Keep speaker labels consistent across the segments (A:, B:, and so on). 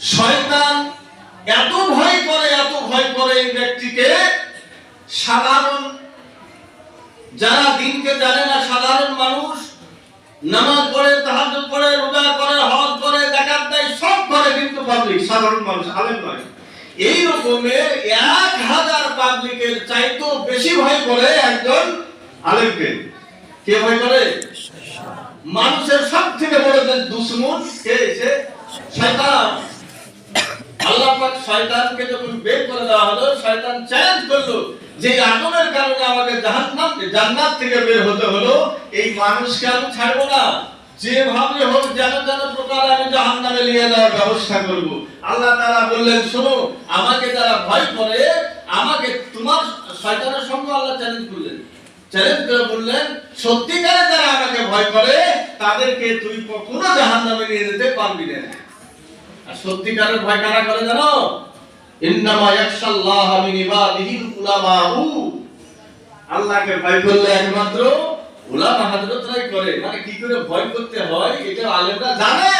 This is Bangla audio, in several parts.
A: শয়তান এত ভয় করে, এত ভয় করে এই ব্যক্তিকে সাধারণ, যারা দিনকে জানে না, সাধারণ মানুষ নামাজ পড়ে, তাহাজ্জুদ পড়ে, রোজা করে হজ করে, যাকাত দেয়, সব করে কিন্তু পাবলিক সাধারণ মানুষ, আলেম নয়। এই রকমের এক হাজার পাবলিকের চাইতেও বেশি ভয় করে একজন আলেমকে। কে ভয় করে? মানুষের সব থেকে বড় দুশ্মন, কে? সে শয়তান। পাক শয়তানকে যখন বের করে দেওয়া হলো, শয়তান চ্যালেঞ্জ করল যে আগুনের কারণে আমাকে জাহান্নাম, জান্নাত থেকে বের হতে হলো, এই মানুষকে আমি ছাড়বো না। যেভাবে হোক যেন যেন প্রকার আমি জাহান্নামে নিয়ে যাওয়ার ব্যবস্থা করব। আল্লাহ তাআলা বললেন, শোনো, আমাকে যারা ভয় করে, আমাকে তোমার শয়তানের সঙ্গে আল্লাহ চ্যালেঞ্জ করলেন। চ্যালেঞ্জ করে বললেন, সত্যিকারে যারা আমাকে ভয় করে, তাদেরকে তুই কখনো জাহান্নামে নিয়ে যেতে পারবি না। আর সত্যিকারের ভয় কারা করে জানো? ইন্নামা ইয়াখশাল্লাহ মিন ইবাদিহিল উলামাউ। আল্লাহকে ভয় করলে একমাত্র উলামা হযরতরাই করে। মানে কি করে ভয় করতে হয় এটা আলেমরা জানে।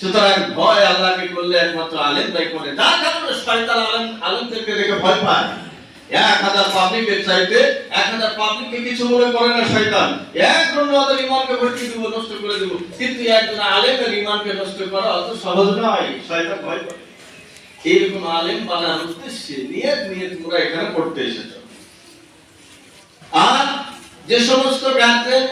A: সুতরাং ভয় আল্লাহকে করলে একমাত্র আলেমরাই করে। যার কারণে শয়তান আলেম আলেমদেরকে দেখে ভয় পায়। এক হাজার পাবলিকের চাইতে হাজার পাবলিককে কিছু মনে করে না, শয়তান। একজন ওদের ইমানকে ভর্তি দিব, নষ্ট করে দিব। কিন্তু একজন আলেমের ইমানকে নষ্ট করা অত সহজ নয়। শয়তান ভয় করে এইরকম আলেম বানানোর উদ্দেশ্যে নিয়ে নিয়ত তোমরা এখানে পড়তে এসেছ। আর যে সমস্ত গার্জেন